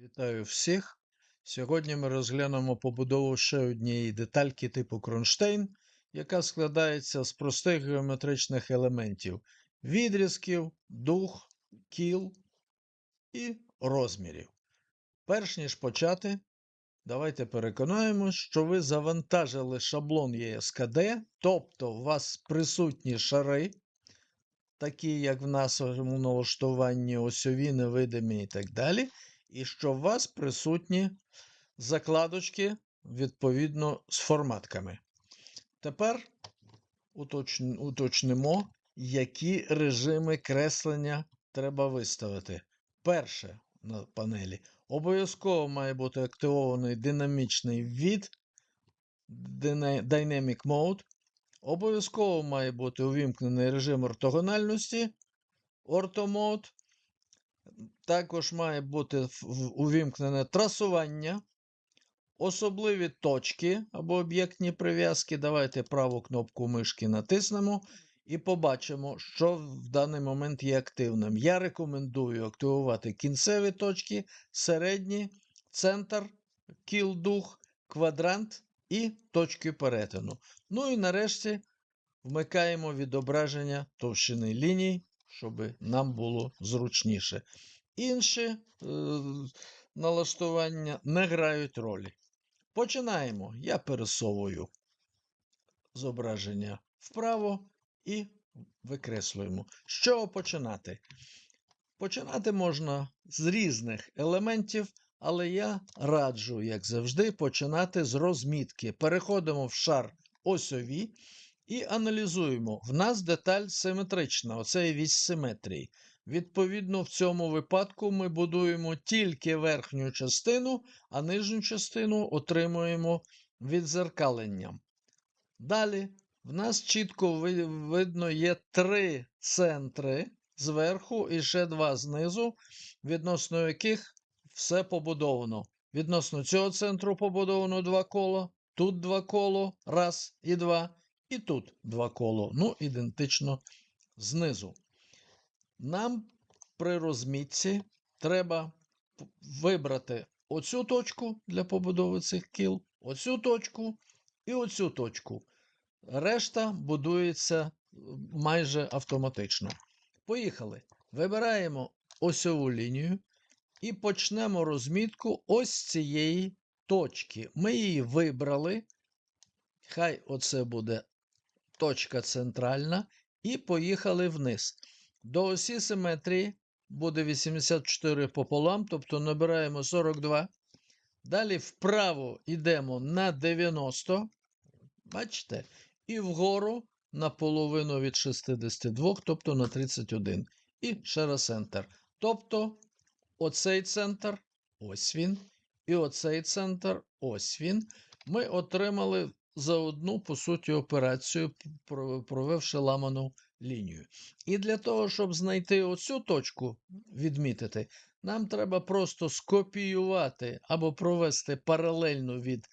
Вітаю всіх! Сьогодні ми розглянемо побудову ще однієї детальки типу кронштейн, яка складається з простих геометричних елементів відрізків, дух, кіл і розмірів. Перш ніж почати, давайте переконаємось, що ви завантажили шаблон ESKD, тобто у вас присутні шари, такі як в нашому налаштуванні осьові, невидимі і так далі і що у вас присутні закладочки відповідно з форматками. Тепер уточнимо, які режими креслення треба виставити. Перше на панелі. Обов'язково має бути активований динамічний від Dynamic Mode. Обов'язково має бути увімкнений режим ортогональності Ortho Mode. Також має бути увімкнене трасування, особливі точки або об'єктні прив'язки. Давайте праву кнопку мишки натиснемо і побачимо, що в даний момент є активним. Я рекомендую активувати кінцеві точки, середні, центр, кіл-дух, квадрант і точки перетину. Ну і нарешті вмикаємо відображення товщини ліній щоб нам було зручніше. Інші е, налаштування не грають ролі. Починаємо. Я пересовую зображення вправо і викреслюємо. З чого починати? Починати можна з різних елементів, але я раджу, як завжди, починати з розмітки. Переходимо в шар осьові. І аналізуємо. В нас деталь симетрична, оце є вісь симетрії. Відповідно, в цьому випадку ми будуємо тільки верхню частину, а нижню частину отримуємо відзеркаленням. Далі, в нас чітко видно є три центри зверху і ще два знизу, відносно яких все побудовано. Відносно цього центру побудовано два кола, тут два коло, раз і два. І тут два коло, ну, ідентично знизу. Нам при розмітці треба вибрати оцю точку для побудови цих кіл, оцю точку і оцю точку. Решта будується майже автоматично. Поїхали. Вибираємо осьову лінію і почнемо розмітку ось цієї точки. Ми її вибрали. Хай оце буде точка центральна, і поїхали вниз. До осі симетрії буде 84 пополам, тобто набираємо 42. Далі вправо йдемо на 90. Бачите? І вгору на половину від 62, тобто на 31. І ще раз центр. Тобто оцей центр, ось він. І оцей центр, ось він. Ми отримали за одну, по суті, операцію, провівши ламану лінію. І для того, щоб знайти оцю точку, відмітити, нам треба просто скопіювати або провести паралельно від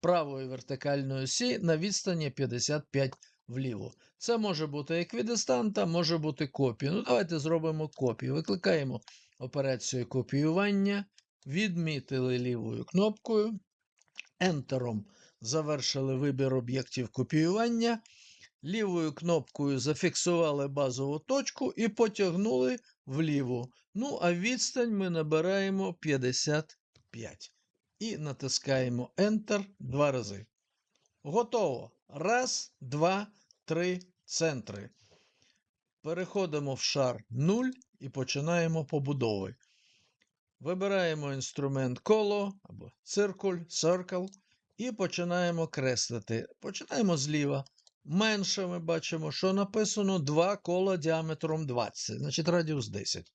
правої вертикальної осі на відстані 55 вліво. Це може бути еквідистанта, може бути копія. Ну, давайте зробимо копію. Викликаємо операцію копіювання, відмітили лівою кнопкою, ентером завершили вибір об'єктів копіювання. Лівою кнопкою зафіксували базову точку і потягнули вліво. Ну, а відстань ми набираємо 55. І натискаємо Enter два рази. Готово. Раз, два, три центри. Переходимо в шар 0 і починаємо побудови. Вибираємо інструмент коло або циркуль, circle. І починаємо креслити. Починаємо зліва. Менше ми бачимо, що написано 2 кола діаметром 20, значить радіус 10.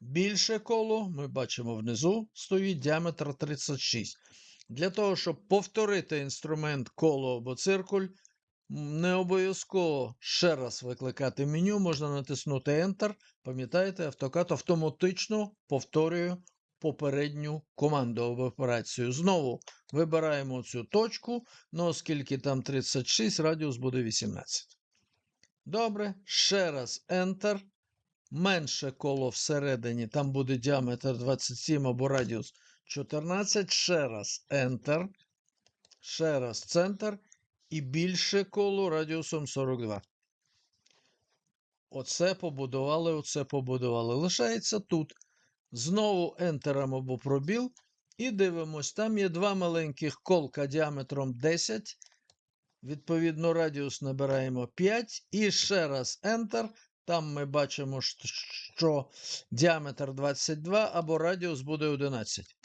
Більше коло ми бачимо внизу, стоїть діаметр 36. Для того, щоб повторити інструмент коло або циркуль, не обов'язково ще раз викликати меню, можна натиснути Enter. Пам'ятаєте, автокат автоматично повторює попередню команду або операцію. Знову вибираємо цю точку, ну оскільки там 36, радіус буде 18. Добре, ще раз Enter. Менше коло всередині, там буде діаметр 27 або радіус 14, ще раз Enter, ще раз центр і більше коло радіусом 42. Оце побудували, оце побудували. Лишається тут. Знову ентером або пробіл. І дивимось, там є два маленьких колка діаметром 10. Відповідно, радіус набираємо 5. І ще раз Enter. Там ми бачимо, що- діаметр 22 або радіус буде 11.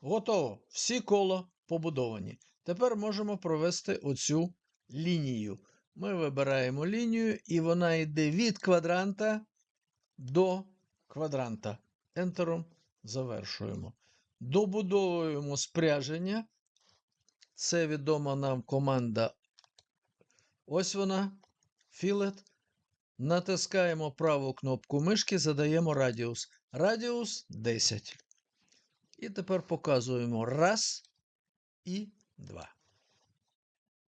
Готово. Всі кола побудовані. Тепер можемо провести оцю лінію. Ми вибираємо лінію, і вона йде від квадранта до квадранта. Ентером завершуємо. Добудовуємо спряження. Це відома нам команда. Ось вона. Філет. Натискаємо праву кнопку мишки, задаємо радіус. Радіус 10. І тепер показуємо раз і два.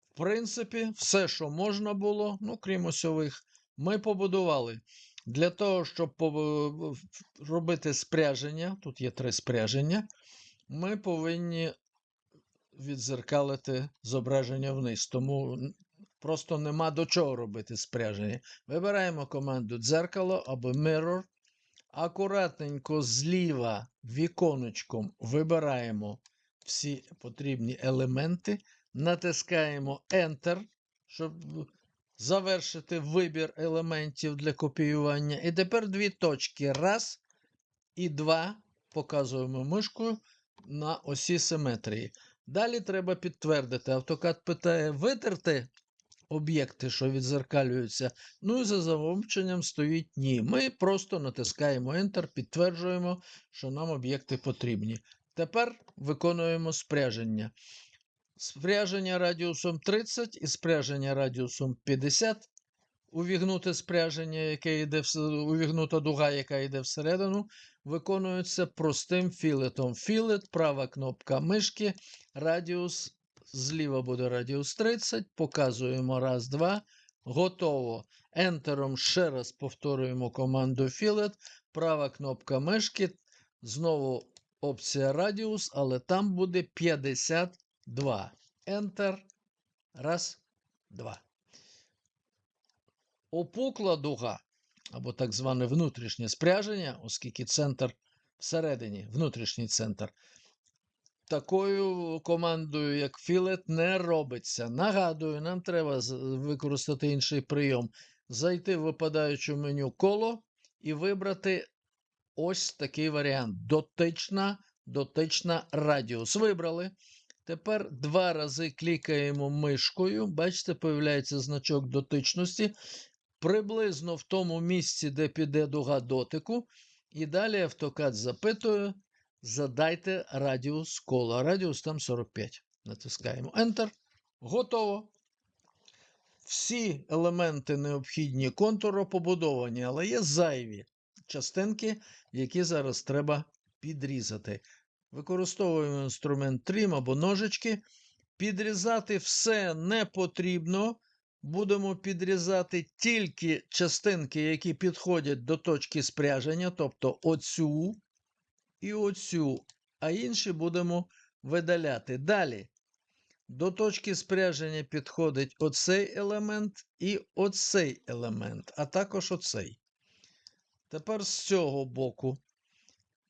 В принципі, все, що можна було, ну, крім осьових, ми побудували. Для того, щоб робити спряження, тут є три спряження, ми повинні відзеркалити зображення вниз. Тому просто нема до чого робити спряження. Вибираємо команду дзеркало або mirror. Акуратненько зліва віконечком вибираємо всі потрібні елементи, натискаємо Enter, щоб завершити вибір елементів для копіювання. І тепер дві точки. Раз і два. Показуємо мишкою на осі симетрії. Далі треба підтвердити. Автокад питає витерти об'єкти, що відзеркалюються. Ну і за замовченням стоїть ні. Ми просто натискаємо Enter, підтверджуємо, що нам об'єкти потрібні. Тепер виконуємо спряження. Спряження радіусом 30 і спряження радіусом 50. Увігнуте спряження, яке йде в, увігнута дуга, яка йде всередину, виконується простим філетом. Філет, права кнопка мишки, радіус зліва буде радіус 30. Показуємо раз, два. Готово. Ентером ще раз повторюємо команду Fillet. Права кнопка мишки. Знову опція радіус, але там буде 52. Enter. Раз, два. Опукла дуга, або так зване внутрішнє спряження, оскільки центр всередині, внутрішній центр. Такою командою, як Fillet, не робиться. Нагадую, нам треба використати інший прийом. Зайти в випадаюче меню коло і вибрати ось такий варіант. Дотична, дотична радіус. Вибрали. Тепер два рази клікаємо мишкою. Бачите, появляється значок дотичності. Приблизно в тому місці, де піде дуга дотику. І далі автокад запитує, задайте радіус кола. Радіус там 45. Натискаємо Enter. Готово. Всі елементи необхідні контуру побудовані, але є зайві частинки, які зараз треба підрізати. Використовуємо інструмент Trim або ножички. Підрізати все не потрібно. Будемо підрізати тільки частинки, які підходять до точки спряження, тобто оцю і оцю, а інші будемо видаляти. Далі. До точки спряження підходить оцей елемент і оцей елемент, а також оцей. Тепер з цього боку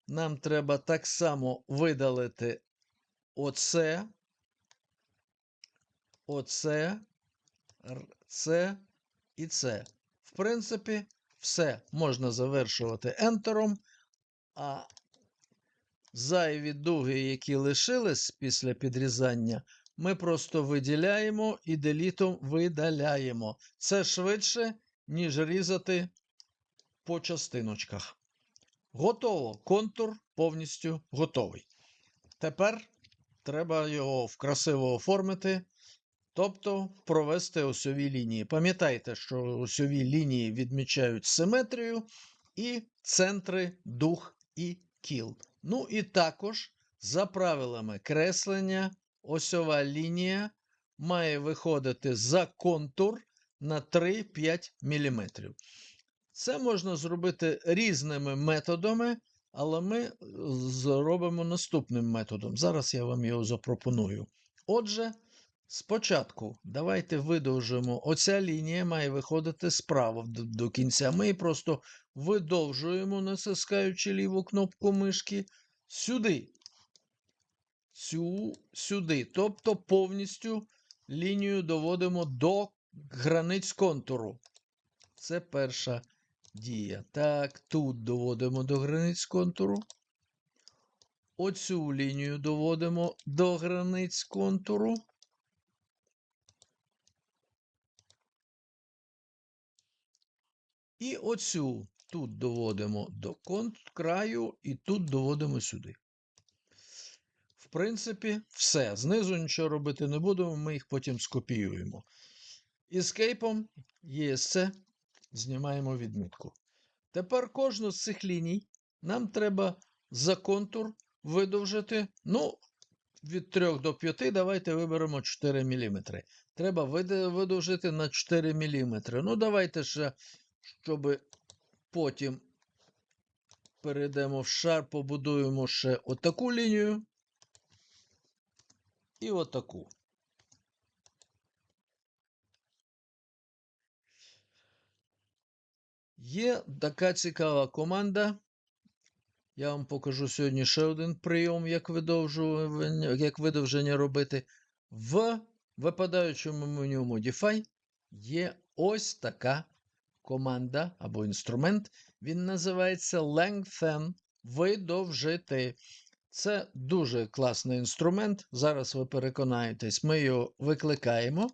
нам треба так само видалити оце, оце, це і це. В принципі, все можна завершувати ентером, а зайві дуги, які лишились після підрізання, ми просто виділяємо і делітом видаляємо. Це швидше, ніж різати по частиночках. Готово. Контур повністю готовий. Тепер треба його вкрасиво оформити, тобто провести осьові лінії. Пам'ятайте, що осьові лінії відмічають симетрію і центри дух і кіл. Ну і також за правилами креслення осьова лінія має виходити за контур на 3-5 мм. Це можна зробити різними методами. Але ми е, зробимо наступним методом. Зараз я вам його запропоную. Отже, спочатку давайте видовжуємо. Оця лінія має виходити справа до кінця. Ми її просто видовжуємо, натискаючи ліву кнопку мишки сюди. Цю, сюди. Тобто повністю лінію доводимо до границь контуру. Це перша дія. Так, тут доводимо до границь контуру. Оцю лінію доводимо до границь контуру. І оцю тут доводимо до краю, і тут доводимо сюди. В принципі, все. Знизу нічого робити не будемо, ми їх потім скопіюємо. Ескейпом ESC знімаємо відмітку. Тепер кожну з цих ліній нам треба за контур видовжити. Ну, від 3 до 5 давайте виберемо 4 мм. Треба видовжити на 4 мм. Ну, давайте ще, щоб потім перейдемо в шар, побудуємо ще отаку лінію і отаку. Є така цікава команда. Я вам покажу сьогодні ще один прийом, як видовжування, як видовження робити. В випадаючому меню Modify є ось така команда або інструмент. Він називається Lengthen видовжити. Це дуже класний інструмент. Зараз ви переконаєтесь, ми його викликаємо.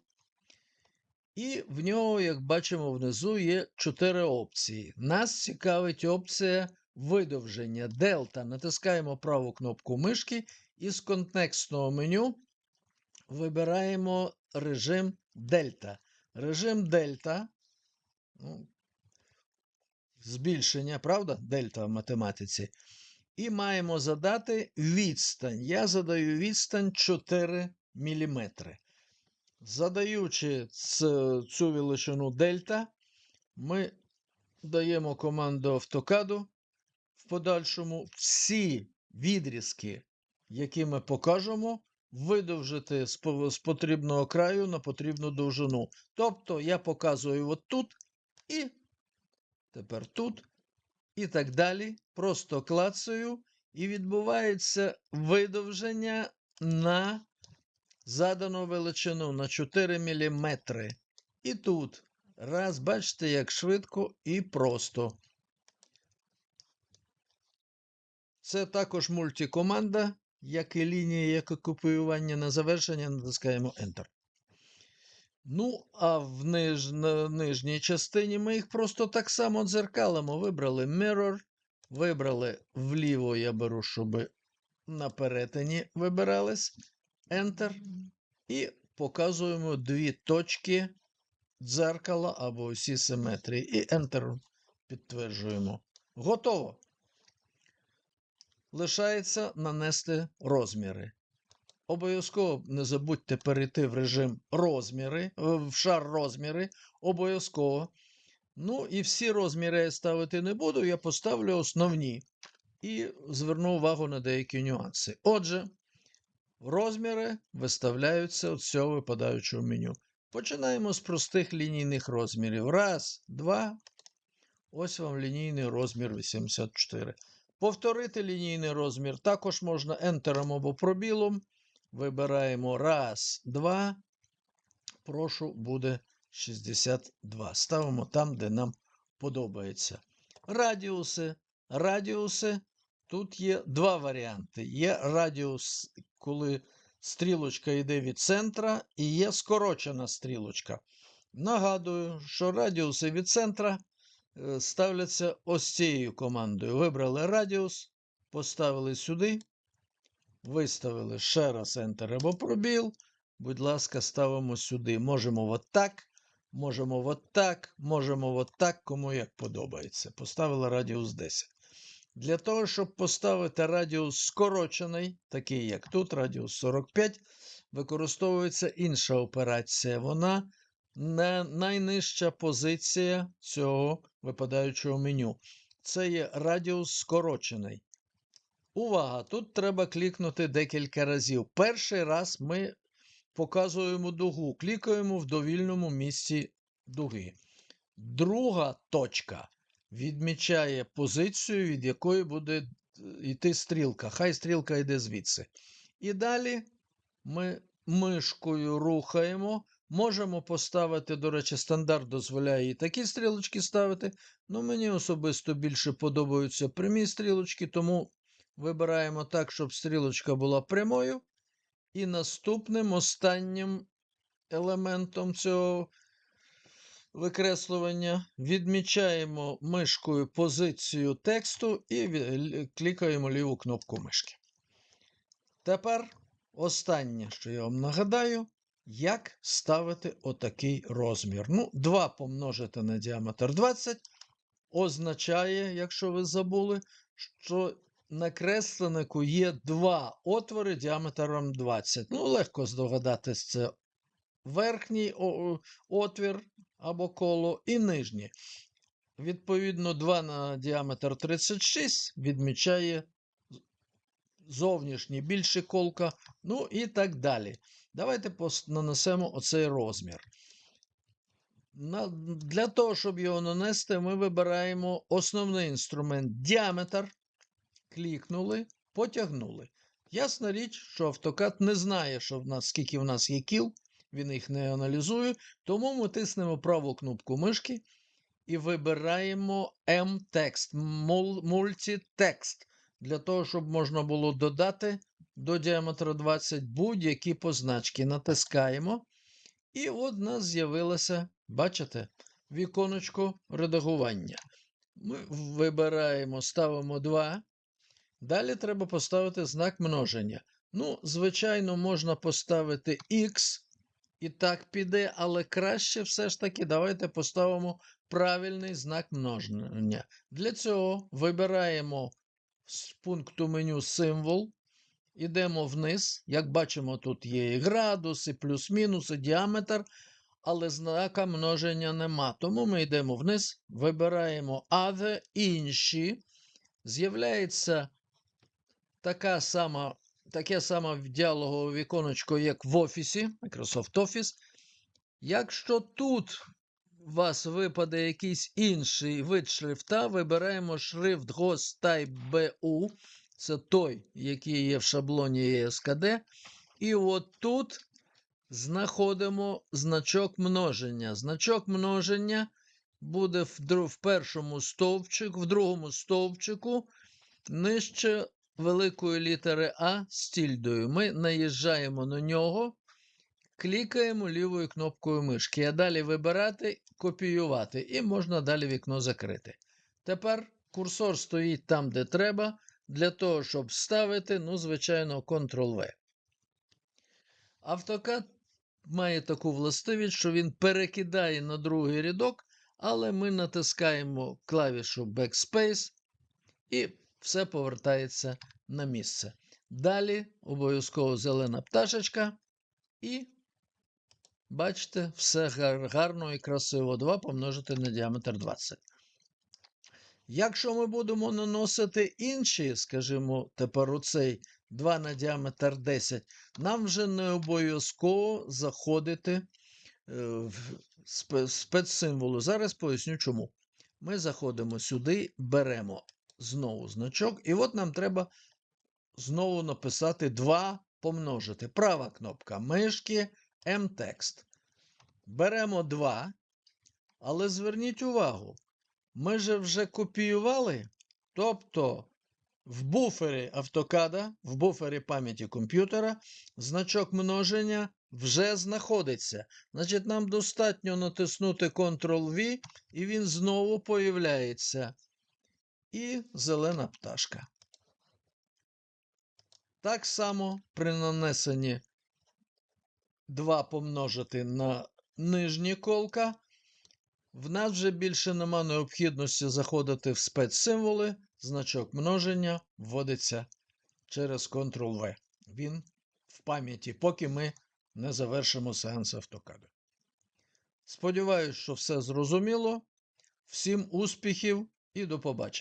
І в нього, як бачимо, внизу є чотири опції. Нас цікавить опція видовження дельта. Натискаємо праву кнопку мишки і з контекстного меню вибираємо режим дельта. Режим дельта. Ну, збільшення, правда? Дельта в математиці. І маємо задати відстань. Я задаю відстань 4 мм. Задаючи цю величину дельта, ми даємо команду автокаду в подальшому всі відрізки, які ми покажемо, видовжити з потрібного краю на потрібну довжину. Тобто я показую от тут і тепер тут, і так далі. Просто клацаю, і відбувається видовження на задану величину на 4 мм. І тут. Раз, бачите, як швидко і просто. Це також мультикоманда, як і лінія, як і копіювання на завершення, натискаємо Enter. Ну, а в ниж... на нижній частині ми їх просто так само дзеркалимо. Вибрали Mirror, вибрали вліво, я беру, щоб на перетині вибирались. Enter. І показуємо дві точки дзеркала або осі симетрії. І Enter підтверджуємо. Готово. Лишається нанести розміри. Обов'язково не забудьте перейти в режим розміри, в шар розміри. Обов'язково. Ну і всі розміри я ставити не буду, я поставлю основні і зверну увагу на деякі нюанси. Отже, розміри виставляються з цього випадаючого меню. Починаємо з простих лінійних розмірів. Раз, два. Ось вам лінійний розмір 84. Повторити лінійний розмір також можна ентером або пробілом. Вибираємо раз, два. Прошу, буде 62. Ставимо там, де нам подобається. Радіуси. Радіуси. Тут є два варіанти. Є радіус, коли стрілочка йде від центра, і є скорочена стрілочка. Нагадую, що радіуси від центра е, ставляться ось цією командою. Вибрали радіус, поставили сюди, виставили ще раз Enter або пробіл. Будь ласка, ставимо сюди. Можемо отак, можемо отак, можемо отак, кому як подобається. Поставили радіус 10. Для того, щоб поставити радіус скорочений, такий як тут, радіус 45, використовується інша операція. Вона не найнижча позиція цього випадаючого меню. це є радіус скорочений. Увага! Тут треба клікнути декілька разів. Перший раз ми показуємо дугу, клікаємо в довільному місці дуги. Друга точка відмічає позицію, від якої буде е, йти стрілка. Хай стрілка йде звідси. І далі ми мишкою рухаємо. Можемо поставити, до речі, стандарт дозволяє і такі стрілочки ставити. Ну, мені особисто більше подобаються прямі стрілочки, тому вибираємо так, щоб стрілочка була прямою. І наступним останнім елементом цього викреслювання відмічаємо мишкою позицію тексту і клікаємо ліву кнопку мишки. Тепер останнє, що я вам нагадаю, як ставити отакий розмір. Ну, 2 помножити на діаметр 20 означає, якщо ви забули, що на кресленику є два отвори діаметром 20. Ну, легко здогадатись, це верхній отвір або коло і нижній. Відповідно, 2 на діаметр 36 відмічає з- зовнішній більше колка, ну і так далі. Давайте нанесемо оцей розмір. Для того, щоб його нанести, ми вибираємо основний інструмент діаметр, клікнули, потягнули. Ясна річ, що автокад не знає, що в нас, скільки в нас є кіл, він їх не аналізує, тому ми тиснемо праву кнопку мишки і вибираємо M-текст, мультитекст, для того, щоб можна було додати до діаметра 20 будь-які позначки. Натискаємо. І от у нас з'явилося, бачите, віконечко редагування. Ми вибираємо, ставимо 2. Далі треба поставити знак множення. Ну, звичайно, можна поставити X, і так піде, але краще все ж таки давайте поставимо правильний знак множення. Для цього вибираємо з пункту меню символ, Ідемо вниз. Як бачимо, тут є і градуси, плюс-мінус, і діаметр, але знака множення нема. Тому ми йдемо вниз, вибираємо Other, інші. З'являється така сама, таке саме діалогове віконечко, як в Офісі, Microsoft Office. Якщо тут у вас випаде якийсь інший вид шрифта, вибираємо шрифт Ghost Type BU. Це той, який є в шаблоні ESKD. І от тут знаходимо значок множення. Значок множення буде в, в першому стовпчику, в другому стовпчику нижче великої літери А з тільдою. Ми наїжджаємо на нього, клікаємо лівою кнопкою мишки. А далі вибирати, копіювати. І можна далі вікно закрити. Тепер курсор стоїть там, де треба. Для того, щоб вставити, ну, звичайно, Ctrl-V. AutoCAD має таку властивість, що він перекидає на другий рядок, але ми натискаємо клавішу Backspace і все повертається на місце. Далі обов'язково зелена пташечка. І бачите, все гарно і красиво. 2 помножити на діаметр 20. Якщо ми будемо наносити інші, скажімо, тепер оцей 2 на діаметр 10, нам вже не обов'язково заходити е, в спецсимволу. Зараз поясню чому. Ми заходимо сюди, беремо знову значок, і от нам треба знову написати 2 помножити. Права кнопка мишки, M-текст. Беремо 2, але зверніть увагу, ми же вже копіювали, тобто в буфері автокада, в буфері пам'яті комп'ютера, значок множення вже знаходиться. Значить, нам достатньо натиснути Ctrl-V, і він знову появляється. І зелена пташка. Так само при нанесенні 2 помножити на нижні колка. В нас вже більше нема необхідності заходити в спецсимволи. Значок множення вводиться через Ctrl-V. Він в пам'яті, поки ми не завершимо сеанс автокаду. Сподіваюсь, що все зрозуміло. Всім успіхів і до побачення.